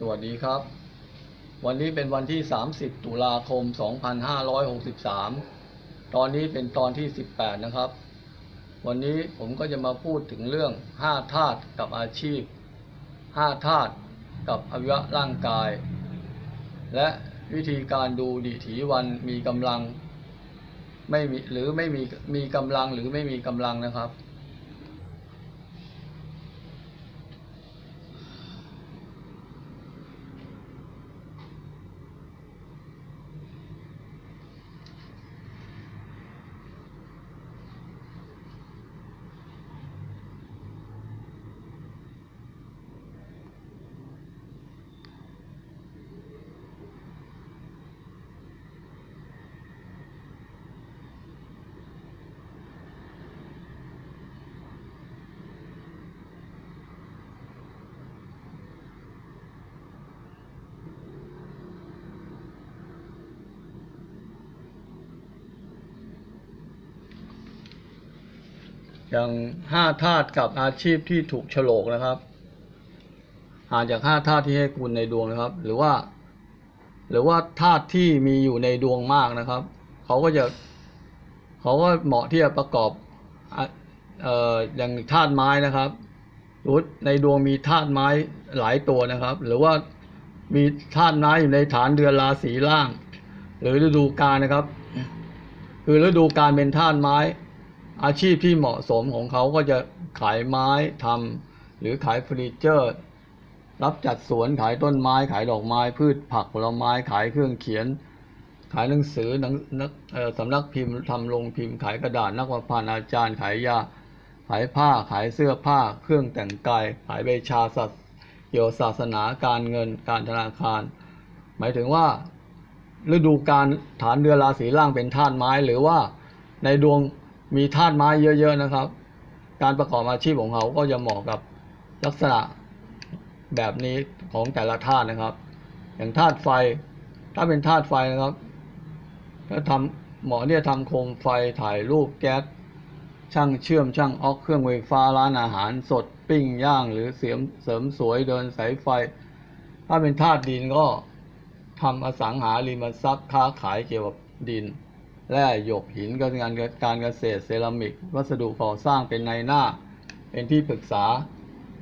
สวัสดีครับ วันนี้เป็นวันที่ 30 ตุลาคม 2563 ตอนนี้เป็นตอนที่ 18 นะครับ วันนี้ผมก็จะมาพูดถึงเรื่อง 5 ธาตุกับอาชีพ 5 ธาตุกับอวัยวะร่างกาย และวิธีการดูดิถีวันมีกำลัง ไม่มีหรือไม่มีมีกำลังหรือไม่มีกำลังนะครับ อย่างห้าธาตุกับอาชีพที่ถูกฉลกนะครับหาจากห้าธาตุที่ให้คุณในดวงนะครับ หรือว่า หรือว่าธาตุที่มีอยู่ในดวงมากนะครับเขาก็จะเขาก็เหมาะที่จะประกอบอะเอ่ออย่างธาตุไม้นะครับรู้ในดวงมีธาตุไม้หลายตัวนะครับ หรือว่ามีธาตุไม้อยู่ในฐานเดือนราศีล่าง หรือฤดูกาลนะครับ คือฤดูกาลเป็นธาตุไม้ อาชีพที่เหมาะสมของเขาก็จะขายไม้ทำหรือขายเฟอร์นิเจอร์ รับจัดสวนขายต้นไม้ขายดอกไม้ พืชผักผลไม้ขายเครื่องเขียน ขายหนังสือหนังนักสำนักพิมพ์ทำลงพิมพ์ขายกระดาษนักวพานอาจารย์ ขายยา ขายผ้าขายเสื้อผ้า เครื่องแต่งกาย ขายใบชาสัตว์เกี่ยวศาสนาการเงินการธนาคาร หมายถึงว่าฤดูการฐานเดือนราศีล่างเป็นธาตุไม้หรือว่าในดวง มีธาตุไม้เยอะ ๆนะครับ การประกอบอาชีพของเขาก็จะเหมาะกับลักษณะแบบนี้ของแต่ละธาตุนะครับ อย่างธาตุไฟ ถ้าเป็นธาตุไฟนะครับถ้าทำเหมาะที่จะทำโคมไฟถ่ายรูปแก๊สช่างเชื่อมช่างออกเครื่องไฟฟ้าร้านอาหารสดปิ้งย่าง หรือเสียมเสริมสวยเดินสายไฟ ถ้าเป็นธาตุดินก็ทำอสังหาริมทรัพย์ค้าขายเกี่ยวกับดิน แร่หยกหินการงานการเกษตรเซรามิก วัสดุก่อสร้างเป็นในหน้า เป็นที่ปรึกษา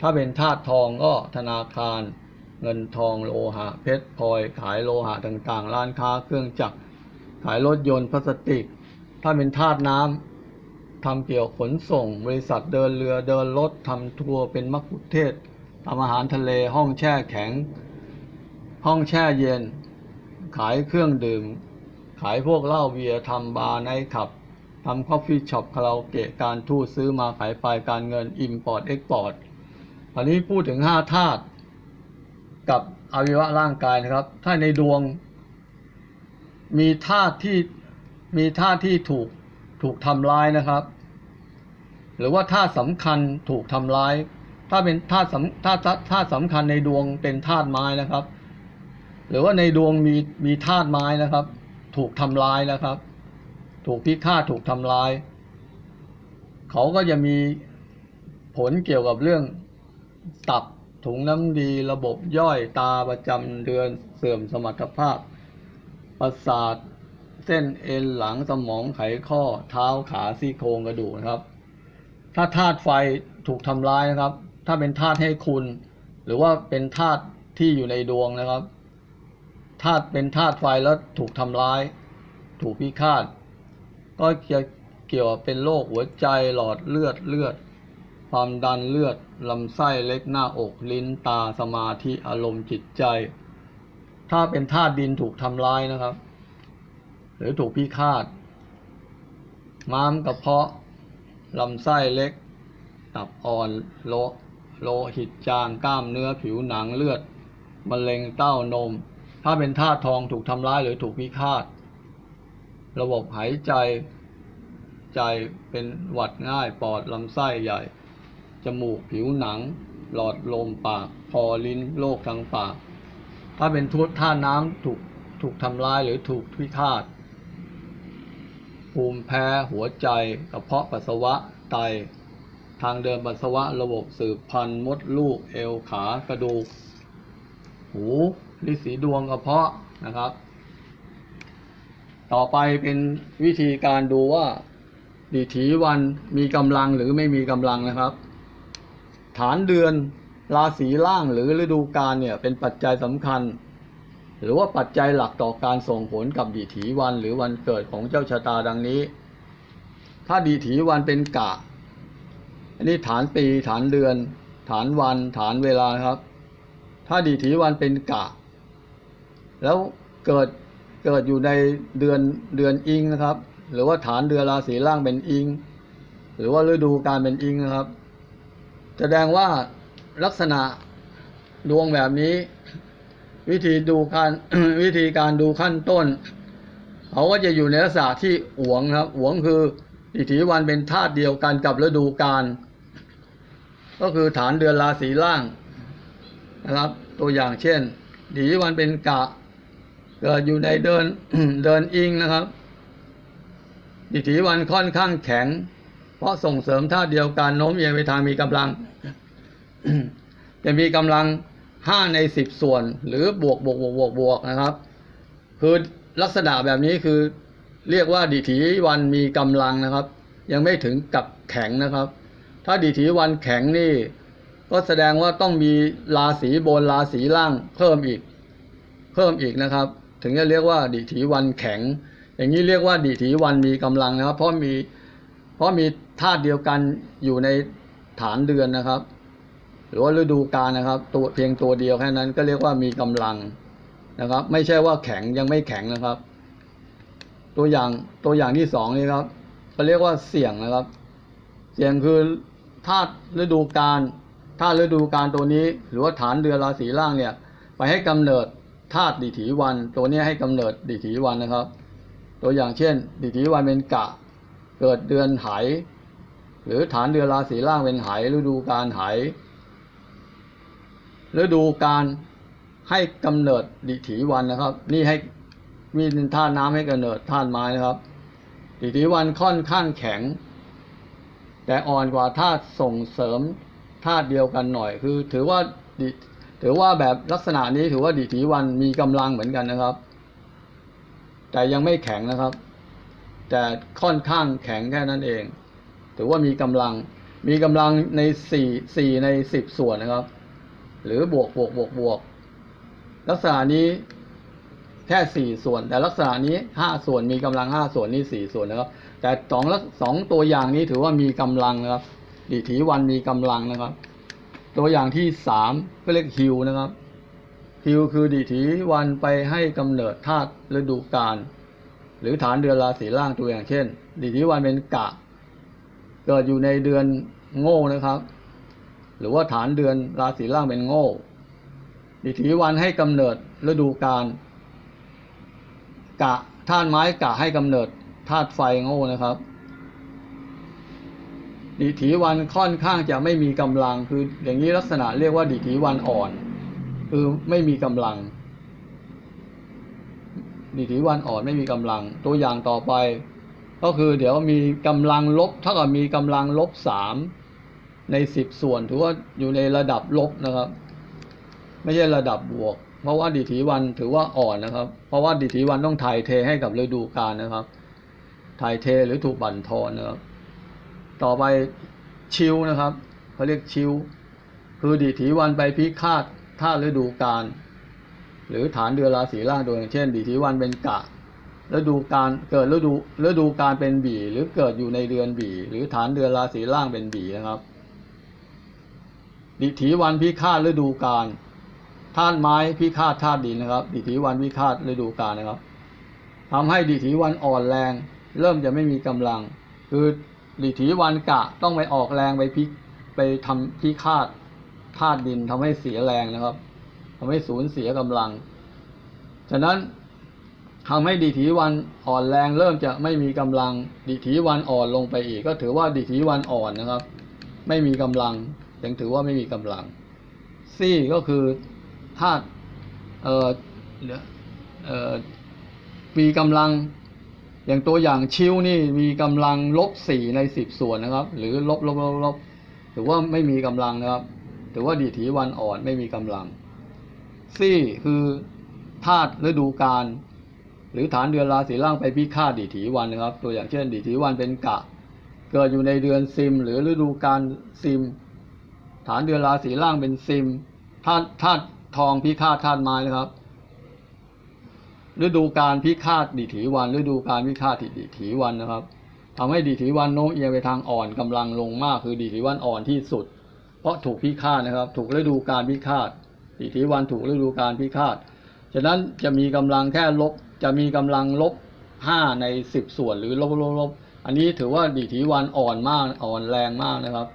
ถ้าเป็นธาตุทองก็ธนาคาร เงินทองโลหะ เพชรพลอยขายโลหะต่างๆ ร้านค้าเครื่องจักรขายรถยนต์พลาสติก ถ้าเป็นธาตุน้ำทำเกี่ยวขนส่ง บริษัทเดินเรือเดินรถทำทัวร์เป็นมักคุเทศทำอาหารทะเลห้องแช่แข็ง ห้องแช่เย็น ขายเครื่องดื่ม ขายพวกเหล้าเบียร์ทำบาร์ไนท์คลับทำคอฟฟี่ช็อปคาราโอเกะการทูตซื้อมาขายไปการเงินอิมพอร์ตเอ็กพอร์ตอันนี้พูดถึงห้าธาตุกับอวัยวะร่างกายนะครับ ถ้าในดวง มีธาตุที่มีธาตุที่ถูกถูกทำร้ายนะครับ หรือว่าธาตุสำคัญถูกทำร้าย ถ้าเป็นธาตุสำธาตุธาตุธาตุสำคัญในดวงเป็นธาตุไม้นะครับ หรือว่าในดวงมีมีธาตุไม้นะครับ ถูกทำลายนะครับ ถูกพิฆาตถูกทำลาย เขาก็จะมีผลเกี่ยวกับเรื่องตับถุงน้ำดีระบบย่อยตาประจำเดือนเสื่อมสมรรถภาพ ประสาทเส้นเอ็นหลังสมองไขข้อเท้าขาซี่โครงกระดูกนะครับ ถ้าธาตุไฟถูกทำลายนะครับ ถ้าเป็นธาตุให้คุณ หรือว่าเป็นธาตุที่อยู่ในดวงนะครับ ธาตุเป็นธาตุไฟแล้วถูกทำร้าย ถูกพิฆาต ก็จะเกี่ยวกับเป็นโรคหัวใจหลอดเลือดเลือด ความดันเลือดลำไส้เล็กหน้าอกลิ้นตาสมาธิอารมณ์จิตใจ ถ้าเป็นธาตุดินถูกทำร้ายนะครับ หรือถูกพิฆาต ม้ามกระเพาะลำไส้เล็ก ตับอ่อนโลโลหิตจางกล้ามเนื้อผิวหนังเลือดมะเร็งเต้านม ถ้าเป็นธาตุทองถูกทำร้ายหรือถูกพิฆาต ระบบหายใจใจเป็นหวัดง่ายปอดลำไส้ใหญ่ จมูกผิวหนัง หลอดลมปากคอลิ้นโรคทางปาก ถ้าเป็นทุธาตุน้ำถูกถูกทำลายหรือถูกพิฆาต ภูมิแพ้หัวใจกระเพาะปัสสาวะไต ทางเดินปัสสาวะระบบสืบพันธุ์มดลูกเอวขากระดูก หู ฤทธิ์สีดวงกระเพาะนะครับ ต่อไปเป็นวิธีการดูว่าดิถีวันมีกำลังหรือไม่มีกำลังนะครับ ฐานเดือนราศีล่างหรือฤดูกาลเนี่ยเป็นปัจจัยสำคัญ หรือว่าปัจจัยหลักต่อการส่งผลกับดิถีวันหรือวันเกิดของเจ้าชะตาดังนี้ ถ้าดิถีวันเป็นกะ อันนี้ฐานปีฐานเดือน ฐานวันฐานเวลาครับ ถ้าดิถีวันเป็นกะ แล้วเกิดเกิดอยู่ในเดือนเดือนอิงนะครับ หรือว่าฐานเดือนราศีล่างเป็นอิง หรือว่าฤดูการเป็นอิงนะครับ แสดงว่าลักษณะดวงแบบนี้ วิธีดูการวิธีการดูขั้นต้นเขาก็จะอยู่ในลักษณะที่หวงครับหวงคืออิทธิวันเป็นธาตุเดียวกันกับฤดูกาลก็คือฐานเดือนราศีล่างนะครับ ตัวอย่างเช่นอิทธิวันเป็นกะ เกิดอยู่ในเดินเดินอิงนะครับอิทธิวันค่อนข้างแข็ง เพราะส่งเสริมธาเดียวกันโน้มเอียงไปทางมีกำลัง จะมีกำลังห้าในสิบส่วน หรือบวกบวกบวกบวกบวกนะครับ คือลักษณะแบบนี้คือเรียกว่าดิถีวันมีกำลังนะครับ ยังไม่ถึงกับแข็งนะครับ ถ้าดิถีวันแข็งนี่ ก็แสดงว่าต้องมีราศีบนราศีล่างเพิ่มอีก เพิ่มอีกนะครับ ถึงจะเรียกว่าดิถีวันแข็ง อย่างนี้เรียกว่าดิถีวันมีกำลังนะครับเพราะมีเพราะมีธาตุเดียวกันอยู่ในฐานเดือนนะครับ หรือว่าฤดูกาลนะครับ ตัวเพียงตัวเดียวแค่นั้นก็เรียกว่ามีกำลังนะครับ ไม่ใช่ว่าแข็งยังไม่แข็งนะครับ ตัวอย่างตัวอย่างที่สองนี่ครับเขาเรียกว่าเสี่ยงนะครับ เสี่ยงคือธาตุฤดูกาลธาตุฤดูกาลตัวนี้ หรือว่าฐานเดือนราศีล่างเนี่ย ไปให้กำเนิด ธาตุดิถีวัน ตัวนี้ให้กำเนิดดิถีวันนะครับ ตัวอย่างเช่น ดิถีวันเป็นกะ เกิดเดือนไหหรือฐานเดือนราศีล่างเป็นไหฤดูกาลไหฤดูกาลให้กำเนิดดิถีวันนะครับ นี่ให้มีธาตุน้ำให้กำเนิดธาตุไม้นะครับ ดิถีวันค่อนข้างแข็ง แต่อ่อนกว่าธาตุส่งเสริมธาตุเดียวกันหน่อย คือ ถือว่าดิ ถือว่าแบบลักษณะนี้ถือว่าดิถีวันมีกำลังเหมือนกันนะครับ แต่ยังไม่แข็งนะครับ แต่ค่อนข้างแข็งแค่นั้นเอง ถือว่ามีกำลัง มีกำลังในสี่สี่ในสิบส่วนนะครับ หรือบวกบวกบวกบวก ลักษณะนี้แค่สี่ส่วน แต่ลักษณะนี้ห้าส่วนมีกำลังห้าส่วนนี่สี่ส่วนนะครับ แต่สองลักสองตัวอย่างนี้ถือว่ามีกำลังนะครับดิถีวันมีกำลังนะครับ ตัวอย่างที่สามก็เรียกฮิวนะครับฮิวคือดิถีวันไปให้กำเนิดธาตุฤดูกาลหรือฐานเดือนราศีล่างตัวอย่างเช่น ดิถีวันเป็นกะ เกิดอยู่ในเดือนโง่นะครับ หรือว่าฐานเดือนราศีล่างเป็นโง่ ดิถีวันให้กำเนิดฤดูกาลกะธาตุไม้กะให้กำเนิดธาตุไฟโง่นะครับ ดิถีวันค่อนข้างจะไม่มีกำลัง คืออย่างนี้ลักษณะเรียกว่าดิถีวันอ่อน คือไม่มีกำลัง ดิถีวันอ่อนไม่มีกำลัง ตัวอย่างต่อไป ก็คือเดี๋ยวมีกำลังลบเท่ากับมีกำลังลบสามในสิบส่วนถือว่าอยู่ในระดับลบนะครับ ไม่ใช่ระดับบวก เพราะว่าดิถีวันถือว่าอ่อนนะครับ เพราะว่าดิถีวันต้องถ่ายเทให้กับฤดูกาลนะครับ ถ่ายเทหรือถูกบั่นทอนนะครับ ต่อไปชิวนะครับเขาเรียกชิว คือดิถีวันไปพิฆาตท่าฤดูกาลหรือฐานเดือนราศีล่างโดยอย่างเช่น ดิถีวันเป็นกะฤดูกาลเกิดฤดูฤดูกาลเป็นบีหรือเกิดอยู่ในเดือนบีหรือฐานเดือนราศีล่างเป็นบีนะครับ ดิถีวันพิฆาตฤดูกาลธาตุไม้พิฆาตธาตุดินนะครับ ดิถีวันพิฆาตฤดูกาลนะครับทำให้ดิถีวันอ่อนแรง เริ่มจะไม่มีกำลัง คือ ดิถีวันกะต้องไปออกแรงไปพิไปทำพิฆาตธาตุดินทำให้เสียแรงนะครับทำให้สูญเสียกำลัง ฉะนั้นทำให้ดิถีวันอ่อนแรงเริ่มจะไม่มีกำลัง ดิถีวันอ่อนลงไปอีก ก็ถือว่าดิถีวันอ่อนนะครับ ไม่มีกำลังยังถือว่าไม่มีกำลัง ซี่ก็คือธาตุเอ่อเอเอ่อมีกำลัง อย่างตัวอย่างชิวนี่มีกำลังลบสี่ในสิบส่วนนะครับ หรือลบลบลบลบถือว่าไม่มีกำลังนะครับ ถือว่าดิถีวันอ่อนไม่มีกำลังซี่คือธาตุฤดูกาลหรือฐานเดือนราศีล่างไปพิฆาตดิถีวันนะครับ ตัวอย่างเช่นดิถีวันเป็นกะ เกิดอยู่ในเดือนซิม หรือฤดูกาลซิม ฐานเดือนราศีล่างเป็นซิมธาตุธาตุทองพิฆาตธาตุไม้นะครับ ฤดูการพิฆาตดิถีวันฤดูการพิฆาตดิถีวันนะครับทำให้ดิถีวันโน้มเอียงไปทางอ่อนกำลังลงมากคือดิถีวันอ่อนที่สุด เพราะถูกพิฆาตนะครับ ถูกฤดูการพิฆาตดิถีวันถูกฤดูการพิฆาตฉะนั้นจะมีกำลังแค่ลบจะมีกำลังลบห้าในสิบส่วนหรือลบลบลบอันนี้ถือว่าดิถีวันอ่อนมากอ่อนแรงมากนะครับ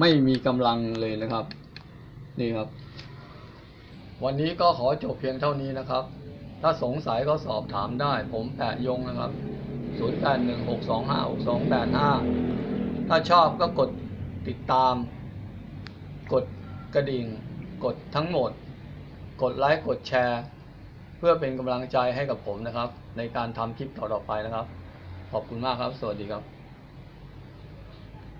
ไม่มีกำลังเลยนะครับ นี่ครับ วันนี้ก็ขอจบเพียงเท่านี้นะครับ ถ้าสงสัยก็สอบถามได้ ผมแปะยงนะครับ 0816256285 ถ้าชอบก็กดติดตาม กดกระดิ่ง กดทั้งหมด กดไลค์ กดแชร์ เพื่อเป็นกำลังใจให้กับผมนะครับ ในการทำคลิปต่อๆไปนะครับ ขอบคุณมากครับ สวัสดีครับ